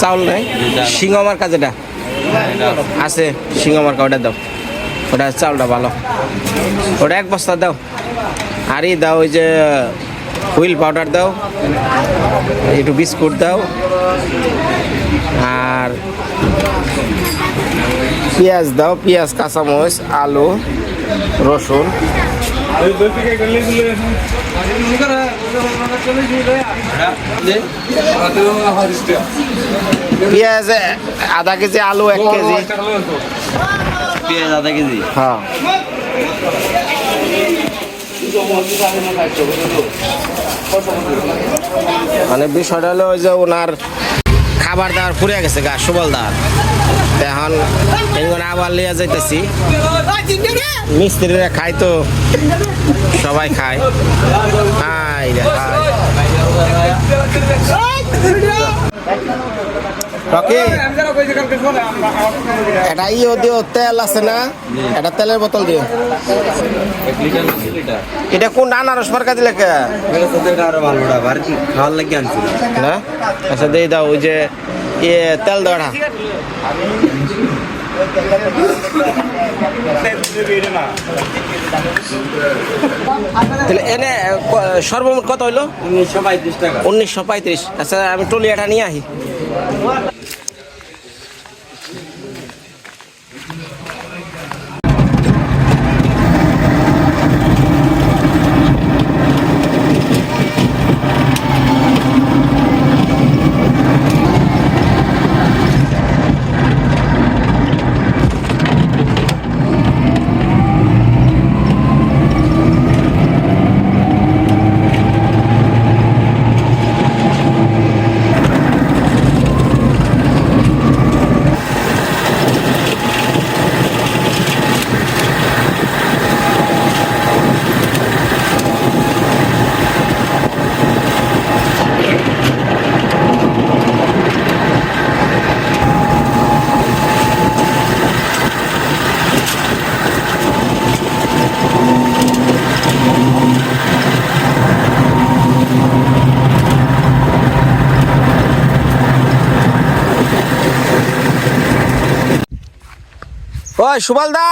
চাউল নাই? শিঙ মার্কা যেটা। আছে শিঙ ওটা দাও। ওটা চাউলটা ভালো। ওটা এক বস্তা দাও। আরই দাও, ওই যে হুইল পাউডার দাও একটু বিস্কুট দাও আর পেঁয়াজ দাও পেঁয়াজ কাঁচামরিচ আলু রসুন। পেঁয়াজ আধা কেজি আলু এক কেজি। পেঁয়াজ আধা কেজি? হ্যাঁ। মানে বিষয়টা হলো ওই যে ওনার খাবার দাবার ফুরিয়ে গেছে গা, সুবল দার। এখন এখন আবার লিয়া যাইতেছি। মিস্ত্রিরা খায় তো, সবাই খায়। খাই রে হাই রকি এটা ইও দিও তেল আছে না? এটা তেলের বোতল দিও। এটা কোন আনারস মার্কা দিলে কে? এটা খাওয়ার লাগিয়ে আনছিল না? আচ্ছা দিয়ে দাও ওই যে ইয়ে তেল দড়া তাহলে এনে সর্বমোট কত হইল? উনিশশো পঁয়ত্রিশ টাকা। উনিশশো পঁয়ত্রিশ। আচ্ছা আমি টলিয়াটা নিয়ে আহি। Thank you. ওই সুবল দা।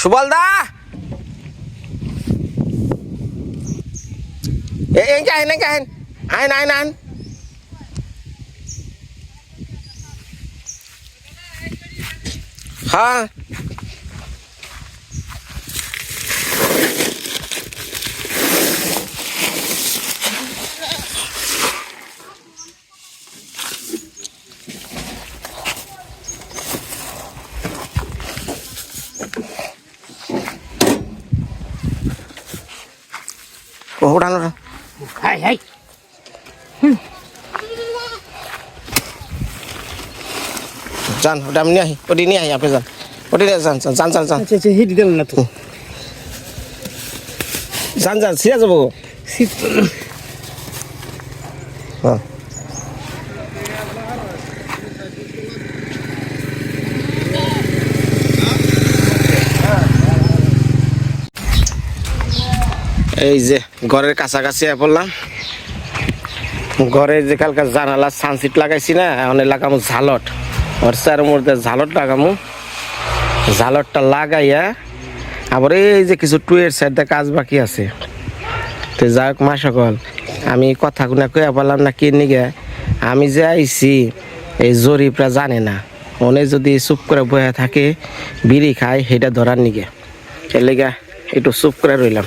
সুবল দা। এই কাহিন এই কাহিন আইন আইন আইন হ্যাঁ। হাই যান ওটা আমি নিয়ে আহি ওটি নিয়ে আহি আপনি যান ওটি নিয়ে যান যান যান যান আচ্ছা আচ্ছা হেঁটে দিলেন না তো। যান যান সিরা যাব এই যে ঘরের কাছাকাছি পড়লাম। ঘরে যে কালকে জানালা সানসিট লাগাইছি না, এখন লাগামু ঝালট। ওর চার মধ্যে ঝালট লাগামু। ঝালটটা লাগাইয়া আবার এই যে কিছু টুয়ের সাইডে কাজ বাকি আছে। তো যাই হোক, মা সকল, আমি কথা গুনা কয়ে পারলাম না কি নিগে। আমি যে আইছি, এই জরিপরা জানে না। মনে যদি চুপ করে বয়ে থাকে, বিড়ি খায় সেটা ধরার নিগে। এর লেগা একটু চুপ করে রইলাম।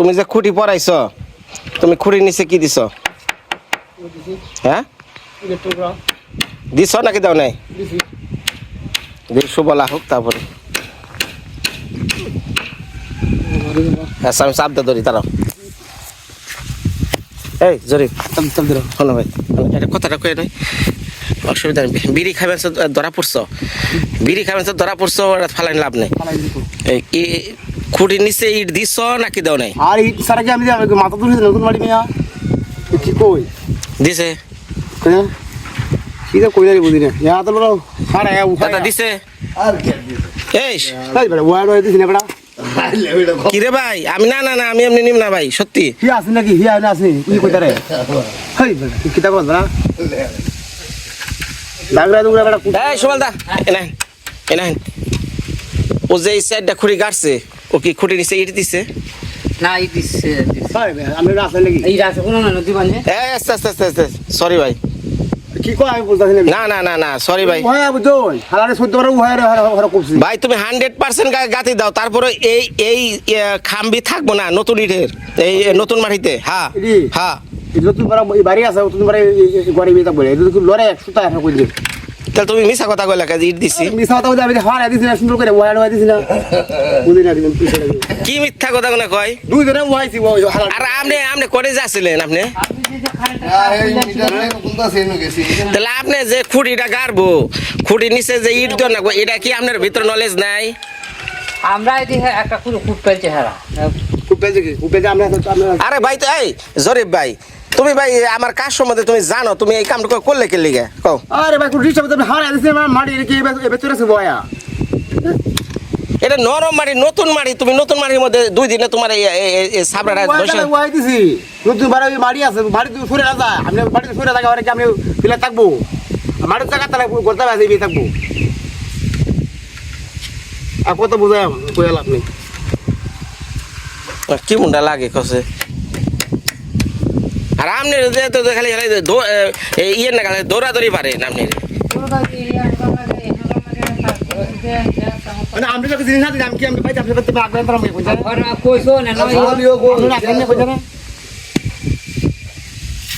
তুমি হয়ে যে খুঁটি পরাইছ তুমি খুঁড়ির নিচে কি দিছ? হ্যাঁ? দিছ নাকি দাও নাই? দিশু বলা হোক তারপরে। আচ্ছা আমি চাপ দে ধরি তারাও এই জরিফ শোনো ভাই এটা কথাটা কয়ে নয় অসুবিধা নেই। বিড়ি খাবেন ধরা পড়ছ? বিড়ি খাবেন ধরা পড়ছ ফালাইন লাভ নেই। এই খুঁটির নিচে ইট দিছ নাকি দাও নাই? আর এই সারা কি আমি মাথা তুলেছি নতুন বাড়ি এ কি কই? দিছে। কি কই না বুঝি না ইয়া তো বড় সারা ইয়া উঠা দাদা দিছে। এই তাই ওয়ার ওয়ার দিছি না বেটা। কি রে ভাই? আমি না না না আমি এমনি নিম না ভাই সত্যি। হি আছে নাকি? হি কি কইতা রে? হেই বেটা কি কর না দাগরা দুগরা বেটা এই সুবল দা এনা এনা ও যে এই সাইডটা খুঁড়ি গাড়ছে ও কি খুঁটি নিচে ইট দিছে? না আমি নাকি এই রাস্তা কোনো না নদী বান্ধে এই আস্তে আস্তে আস্তে আস্তে সরি ভাই। কি কয় আমি বলতাছি না। না না না সরি ভাই। হালারে রে হারা করছি। ভাই তুমি হান্ড্রেড পার্সেন্ট গাতি দাও তারপরে এই এই খাম্বি থাকব না নতুন ইটের এই নতুন মাটিতে হ্যাঁ? হ্যাঁ নতুন বাড়ি আছে নতুন বড় গড়ি বিতা বলে তো সুতা হারা কই দিবে। তাহলে তুমি মিশা কথা কইলা কাজে ইট দিছি? মিছা কথা বলতে আমি হারা দিছি না সুন্দর করে ওয়া ওয়া দিছি না। বুঝি না দিলাম কি মিথ্যা কথা কোনে কয়? দুই দিনে ওয়াইছি ওয়া হারা আর আপনি আপনি করে যাচ্ছিলেন আপনি? তাহলে আপনি যে খুঁড়িটা গাড়বো খুঁড়ির নিচে যে ইট দেন না এটা কি আপনার ভিতর নলেজ নাই? আমরা এদিকে একটা করে খুব পেয়েছে হেরা আমরা আরে ভাই তো এই জরিফ ভাই তুমি ভাই আমার কাজ সম্বন্ধে তুমি জানো তুমি এই কামটা করলে কে লিগে? কও। আরে ভাই কুড়ি হিসাবে তুমি হারা দিছি না মাটি কি এবে এবে চলেছে বয়া এটা নরম মাটি নতুন মাটি তুমি নতুন মাটির মধ্যে দুই দিনে তোমার এই- সাবরাটা বসে ওয়াই দিছি। নতুন বাড়ি ওই বাড়ি আছে বাড়ি তুমি সরে না যায়। আপনি বাড়িতে সরে থাকা কি আপনি ফিলে থাকব। মাটির জায়গা তাহলে করতে হবে এই থাকব। আর কত বোঝায় কইল আপনি কি মুন্ডা লাগে কসে? আর আপনি তো খালি খালি দৌ- ইয়ে না খালি দৌড়াদৌড়ি পারেন আপনি মানে আমি তো জিনিস না দিলাম আমি কি আমি আপনি করতে পারবেন তারা মই কইছা কইছো না নয় আপনি রাখেন না কইছা না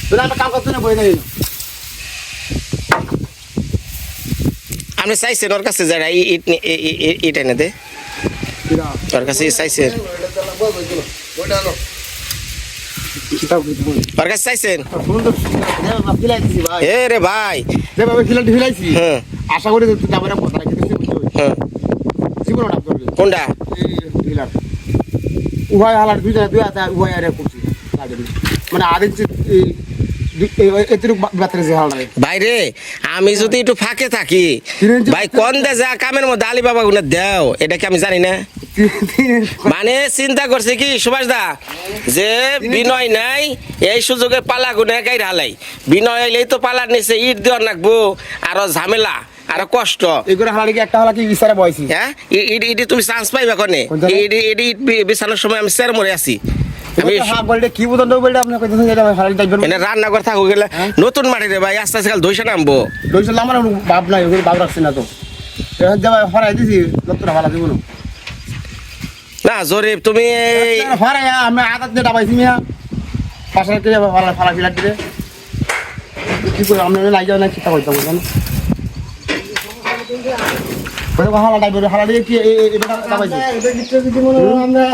তুই আমরা কাম করতে না বই না আপনি চাইছেন ওর কাছে যারা ইট এনে দে ওর কাছে চাইছেন কাছে চাইছেন? ভাই এ রে ভাই। যেভাবে ফিলাই ফিলাইছি আশা করি কোনটা উভয় হালার দুই উভয় আরে করছি মানে ভাইরে আমি যদি একটু ফাঁকে থাকি ভাই কোন দে যা কামের মধ্যে আলি বাবা দেও। এটা কি আমি জানি না? মানে চিন্তা করছে কি সুভাষ দা যে বিনয় নাই এই সুযোগে পালা গুনে গাই হালাই। বিনয় এলেই তো পালার নিচে ইট দেওয়ার নাকবো আরও ঝামেলা আরও কষ্ট। এগুলো একটা হালা কি ইসারে বয়সি হ্যাঁ? ইডি ইডি তুমি চান্স পাইবা কনে? ইডি ইডি ইট বিছানোর সময় আমি স্যার মরে আছি। আমি হ্যাঁ কি বুঝন বলতে আপনি কইতেছেন এটা হালারে টাইপের এনে রান্না করে থাকো গেলে নতুন মাটি রে ভাই আস্তে আস্তে কাল নামবো। আমার বাপ নাই ওগুলো বাপ রাখছে না তো। এখন যাবা হরাই দিছি নতুন হালা দিব না না জরিফ তুমি আমি আদাত দিয়ে ডাবাইছি মিয়া। পাশে কে যাবে হালা ফালা ফিলার দিবে কি করে আমি নাই যাও না চিন্তা করতে বুঝলেন হালা ডাইবে হালা দিয়ে কি এই এটা ডাবাইছি আমরা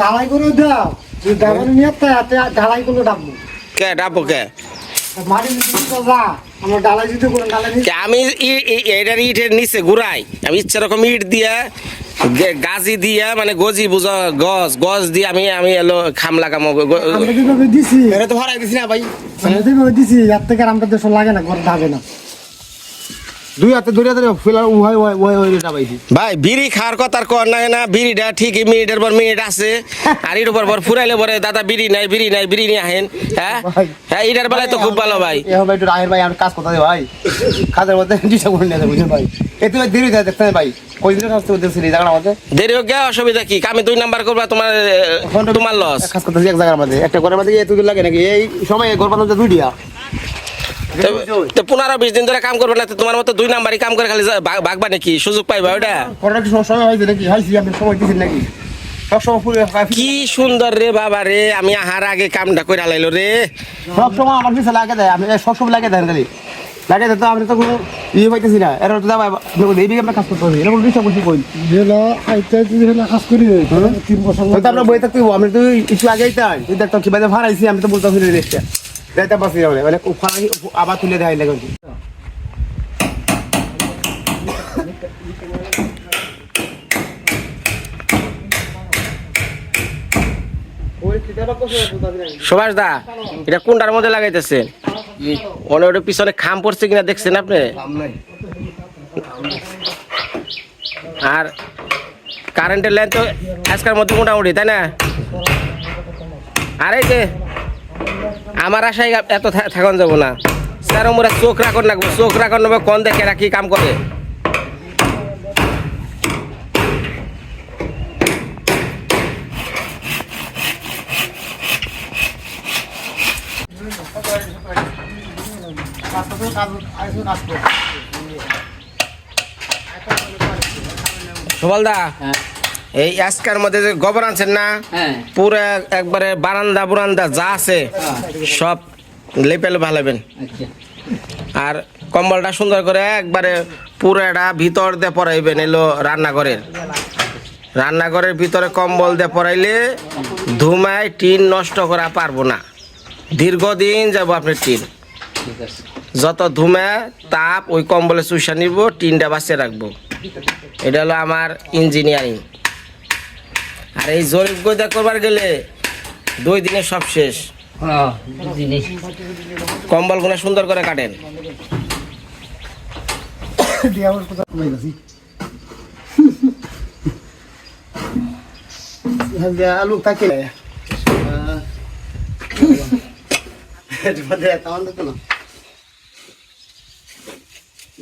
ঢালাই করে দাও। যদি ডাবানি নিয়ে তাতে ঢালাই করে ডাবো কে ডাবো কে? মাটি তো যা আমি এটার ইটের নিচে ঘুরাই। আমি ইচ্ছা রকম ইট দিয়া গাজি দিয়া মানে গজি বুঝা গজ গজ দিয়ে আমি আমি এলো খাম লাগামো দিছি এটা তো হারাই দিছি না ভাই। দিছি এর থেকে আমরা দেশ লাগে না ঘর না। দুই হাতে ধরে ধরে ফিলার উহাই উহাই উহাই উহাই ডাবাইছি ভাই বিড়ি খাওয়ার কর নাই না বিড়িটা ঠিকই মিনিটের পর মিনিট আছে। আর এর উপর পর ফুরাইলে পরে দাদা বিড়ি নাই বিড়ি নাই বিড়ি নিয়ে আহেন হ্যাঁ? হ্যাঁ এটার বেলায় তো খুব ভালো ভাই। একটু রাহের ভাই আমার কাজ করতে ভাই। মধ্যে ডিস্টার্ব করে নিয়ে যাবে ভাই। এতে ভাই দেরি যায় দেখতে ভাই। কই দিনের কাজ করতে দেখছি জায়গার মধ্যে? দেরি হোক অসুবিধা কি? আমি দুই নাম্বার করবা তোমার এ, তোমার লস এক কাজ করতেছি এক জায়গার মধ্যে। একটা ঘরের মধ্যে এত লাগে নাকি? এই সময় ঘর বানাতে দুই দিয়া তো পনেরো বিশ দিন ধরে কাম করবে না তোমার মতো দুই নাম্বারই কাম করে খালি ভাগবা নাকি? সুযোগ পাইবা ওটা সময় হয়েছে নাকি? আপনি সময় কি সুন্দর রে বাবা রে আমি আহার আগে কামটা করে লাইলো রে। সবসময় আমার পিছনে লাগে দেয় আপনি সবসময় লাগে দেন খালি। লাগে তো কোনো ইয়ে পাইতেছি না। এর তো দাবা এই দিকে আমরা কাজ করতে হবে এরকম কই? যেগুলো আইতে যদি হলে কাজ করি তিন বছর হয়তো আপনার বই থাকতে আমি তো একটু আগেই তাই। তুই দেখতো কি বাজে ভাড়াইছি আমি তো বলতে ফিরে রেস্টটা যাইতে পারছি না বলে। ওখানে আবার তুলে দেয় লাগে সুভাষ দা এটা কোনটার মধ্যে লাগাইতেছে। ওটা পিছনে খাম পড়ছে কিনা দেখছেন আপনি? আর কারেন্টের লাইন তো আজকের মধ্যে মোটামুটি তাই না? আরে যে আমার আশায় এত থাকন যাব না। স্যার মোরা চোখ রাখন না চোখ রাখন কন কোন দেখে রাখি কি কাম করে? সুবলদা হ্যাঁ। এই আজকের মধ্যে যে গোবর আনছেন না হ্যাঁ। পুরো একবারে বারান্দা বুরান্দা যা আছে সব লেপেল ভালাবেন। আচ্ছা। আর কম্বলটা সুন্দর করে একবারে পুরাটা ভিতর দিয়ে পরাইবেন এলো রান্নাঘরের। রান্নাঘরের ভিতরে কম্বল দিয়ে পরাইলে ধুমায় টিন নষ্ট করা পারব না। দীর্ঘদিন যাব আপনার টিন। ঠিক আছে। যত ধুমে তাপ ওই কম্বলে চুষা নিব টিনটা বাঁচিয়ে রাখব। এটা হলো আমার ইঞ্জিনিয়ারিং। আর এই জরিপ গোদা করবার গেলে দুই দিনে সব শেষ। কম্বল কম্বলগুলো সুন্দর করে কাটেন। আলু থাকে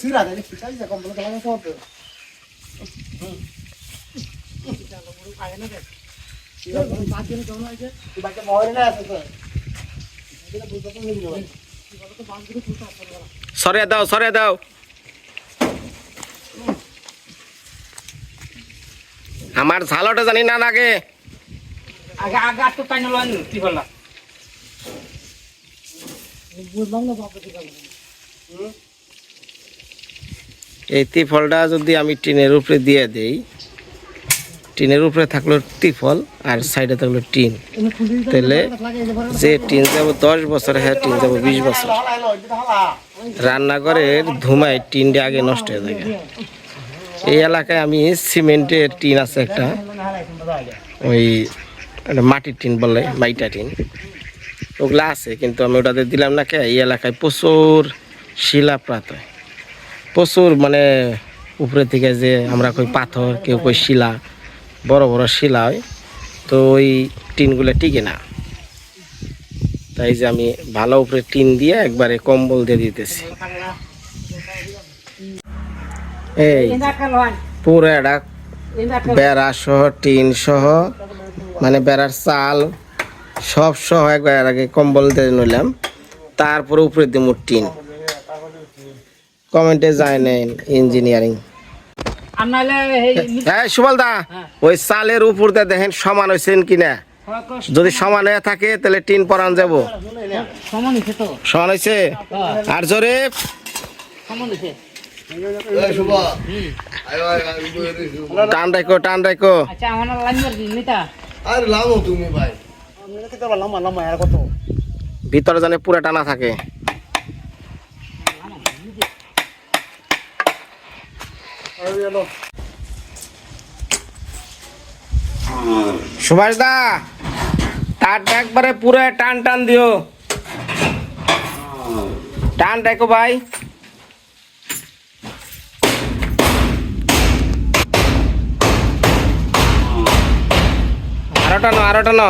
সিরা দেয় সিরাই যা কম্বল লাগা সব সরে দাও সরে দাও। আমার ঝালটা জানি না লাগে। আগে আগে আর তো পাইনা লয় কি বললা? বুঝলাম না বাবা এই ত্রিফলটা যদি আমি টিনের উপরে দিয়ে দেই, টিনের উপরে থাকল ত্রিফল আর সাইডে থাকল টিন। তাহলে যে টিন যাব দশ বছর হ্যাঁ টিন যাব বিশ বছর। রান্নাঘরের ধুমায় টিনটা আগে নষ্ট হয়ে যায় এই এলাকায় আমি সিমেন্টের টিন আছে একটা, ওই মাটির টিন বলে, মাইটা টিন। ওগুলা আছে, কিন্তু আমি ওটাতে দিলাম না, কে? এই এলাকায় প্রচুর শিলাপ্রাত হয় প্রচুর মানে উপরে থেকে যে আমরা কই পাথর, কেউ কই শিলা, বড় বড় শিলা হয় তো ওই টিনগুলো টিকে না। তাই যে আমি ভালো উপরে টিন দিয়ে একবারে কম্বল দিয়ে দিতেছি। এই, পুরো একটা বেড়া সহ, টিন সহ মানে বেড়ার চাল সব সহ একবার আগে কম্বল দিয়ে নিলাম। তারপরে উপরে দিব টিন। কমেন্টে যায় নেন ইঞ্জিনিয়ারিং। আর হ্যাঁ সুবল দা ওই চালের উপর দিয়ে দেখেন সমান হয়েছেন কিনা যদি সমান হয়ে থাকে তাহলে টিন পরান যাব। সমান হয়েছে আর জোরে। টান রাখো টান রাখো আচ্ছা আমার লাইন নিতা আর লামো তুমি ভাই। লম্বা লম্বা আর কত? ভিতরে জানে পুরা টানা থাকে। সুভাষ দা তারটা একবারে পুরো টান টান দিও। টান রাখো ভাই। আরও টানো আরও টানো।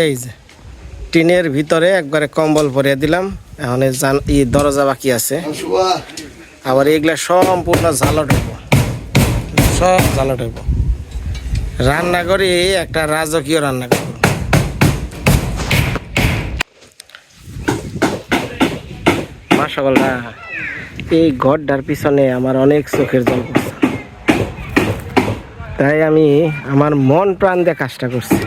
এই যে টিনের ভিতরে একবারে কম্বল ভরিয়ে দিলাম। এখন ই দরজা বাকি আছে। আবার এগুলা সম্পূর্ণ ঝালট হইব সব ঝালট হইব রান্না করি, একটা রাজকীয় রান্না করব। মাসাল্লাহ এই ঘরটার পিছনে আমার অনেক চোখের জল পড়ছে। তাই আমি আমার মন প্রাণ দিয়ে কাজটা করছি।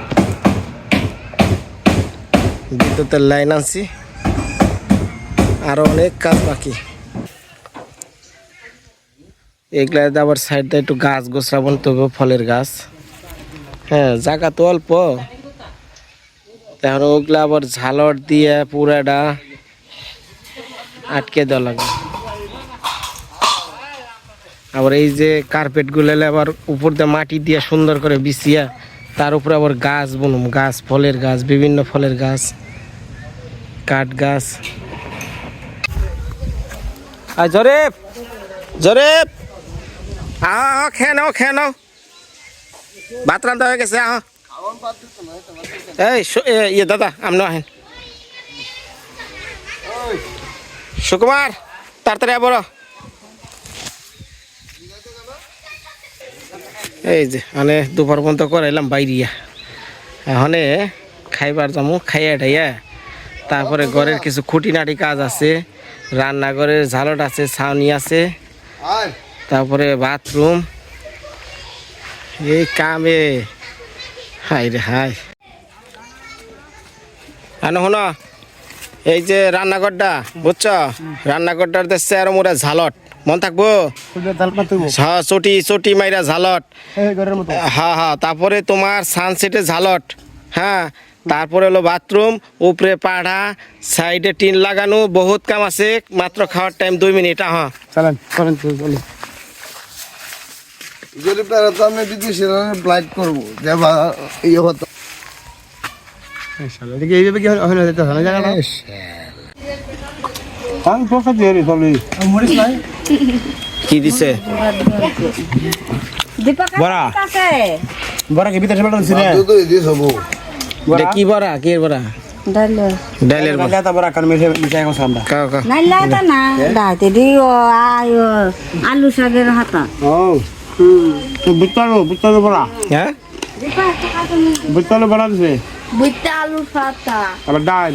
বিদ্যুতের লাইন আনছি। আরও অনেক কাজ বাকি। এগুলা আবার সাইডে একটু গাছ গোছরা বনতে হবে ফলের গাছ। হ্যাঁ জায়গা তো অল্প। এখন ওগুলা আবার ঝালর দিয়ে পুরাটা আটকে দেওয়া লাগে আবার এই যে কার্পেট গুলালে আবার উপর দিয়ে মাটি দিয়ে সুন্দর করে বিছিয়া, তার উপরে আবার গাছ বুনুম গাছ, ফলের গাছ, বিভিন্ন ফলের গাছ। কাঠ গাছ আর জরেব জরেব আহ খেয়ে নাও খেয়ে নাও। ভাত রান্না হয়ে গেছে আহ। এই ইয়ে দাদা আপনি আহেন। সুকুমার তাড়াতাড়ি বড় এই যে মানে দুপুর পর্যন্ত করাইলাম বাইরিয়া। এখানে খাইবার যাব খাইয়া টাইয়া তারপরে ঘরের কিছু খুঁটিনাটি কাজ আছে রান্নাঘরের ঝালট আছে ছাউনি আছে তারপরে বাথরুম। এই কামে। হাই রে হাই আনো হন এই যে রান্নাঘরটা বুঝছ? রান্নাঘরটার দেখছে আর মোরা ঝালট। মন থাকব? হ্যাঁ চটি চটি মাইরা ঝালট। হ্যাঁ হ্যাঁ তারপরে তোমার সানসেটে ঝালট। হ্যাঁ তারপরে হলো বাথরুম উপরে পাড়া সাইডে টিন লাগানো বহুত কাম আছে মাত্র খাওয়ার টাইম দুই মিনিট হ্যাঁ চলেন। চলেন চলেন তারা তো আমি বিদেশি ব্লাইট করব যে ইয়ে হতো। এইভাবে কি না যেতে না জায়গাটা? আমি প্রসাদ দিয়ে রে চলি মরিস নাই? কি দিছে? বড়া। বড় কি ভিতরে রে এটা কি বড়া? কি বড়া. ডাইলের। বড়া। তা বড় কান মিশে এখন o ayo alu sager hata. ও তো বুঝতালো বুঝতালো বড়। হ্যাঁ. বুঝতালো বড় দিছে. হ্যাঁ। আবার ডাল?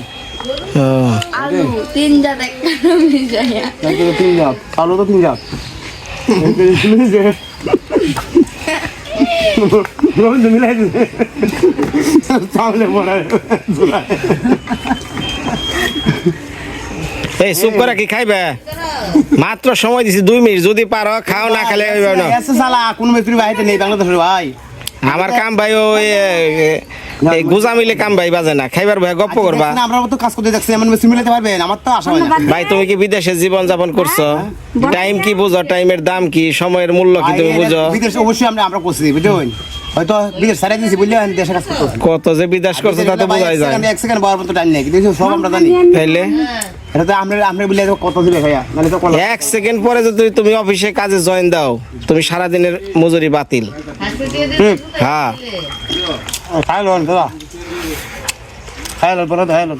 kami তিন জাত আলু তো তিন জাত। রোজ মিলাই দিছে তাহলে বড় এই, চুপ করে কি খাইবে? মাত্র সময় দিছি, দুই মিনিট, যদি পারো, খাও না, খালে কোন মিস্ত্রি বাইতে নেই, বাংলাদেশের ভাই। আমার কাম ভাই ওই এই গুজা মিলে কাম ভাই বাজে না খাইবার ভাই গপ্প করবা। না, আমরা তো কাজ করতে দেখছি এমন মেশিন মিলাতে পারবেন আমার তো আশা হয় ভাই তুমি কি বিদেশে জীবন যাপন করছ টাইম কি বুঝো? টাইমের দাম কি? সময়ের মূল্য কি তুমি বুঝো? বিদেশে অবশ্যই আমরা আমরা করছি বুঝলেন? হয়তো বিদেশ সারাই দিয়েছি বুঝলে দেশে কাজ করতে কত যে বিদেশ করছ বোঝাই যায় এক সেকেন্ড বাবার মতো টাইম নেই কিন্তু সব আমরা জানি তাইলে এটা তো আমরা আমরা বলে কত দিবে ভাইয়া মানে তো এক সেকেন্ড পরে যদি তুমি অফিসে কাজে জয়েন দাও তুমি সারাদিনের মজুরি বাতিল হ্যাঁ খাইলো দাদা খাইলো বড় খাইলো